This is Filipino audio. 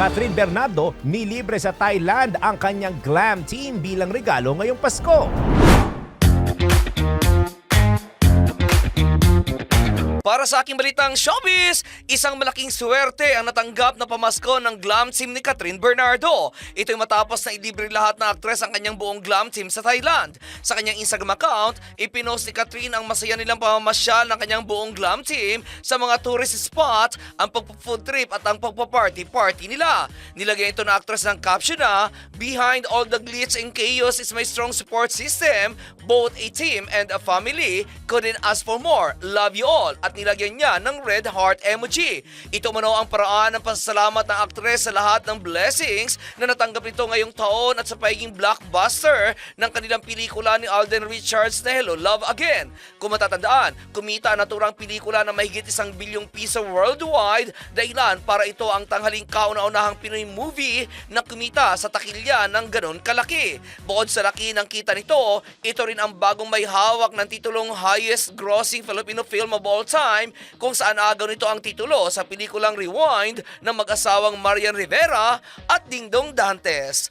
Catherine Bernardo nilibre sa Thailand ang kanyang glam team bilang regalo ngayong Pasko. Para sa aking balitang showbiz, isang malaking swerte ang natanggap na pamasko ng glam team ni Catherine Bernardo. Ito'y matapos na ilibre lahat ng aktres ang kanyang buong glam team sa Thailand. Sa kanyang Instagram account, ipinost ni Catherine ang masaya nilang pamamasyal ng kanyang buong glam team sa mga tourist spot, ang pagpo-food trip at ang pagpa-party-party nila. Nilagyan ito na actress ng caption na, Behind all the glitz and chaos is my strong support system, both a team and a family. Couldn't ask for more. Love you all. At nilagyan niya ng red heart emoji. Ito mano ang paraan ng pasasalamat ng aktres sa lahat ng blessings na natanggap nito ngayong taon at sa pagiging blockbuster ng kanilang pelikula ni Alden Richards na Hello Love Again. Kung matatandaan, kumita ang naturang pelikula na mahigit isang bilyong piso worldwide dahilan para ito ang tanghaling kauna-unahang Pinoy movie na kumita sa takilya ng ganon kalaki. Bukod sa laki ng kita nito, ito rin ang bagong may hawak ng titulong highest grossing Filipino film of all time kung saan agaw nito ang titulo sa pelikulang Rewind ng mag-asawang Marian Rivera at Dingdong Dantes.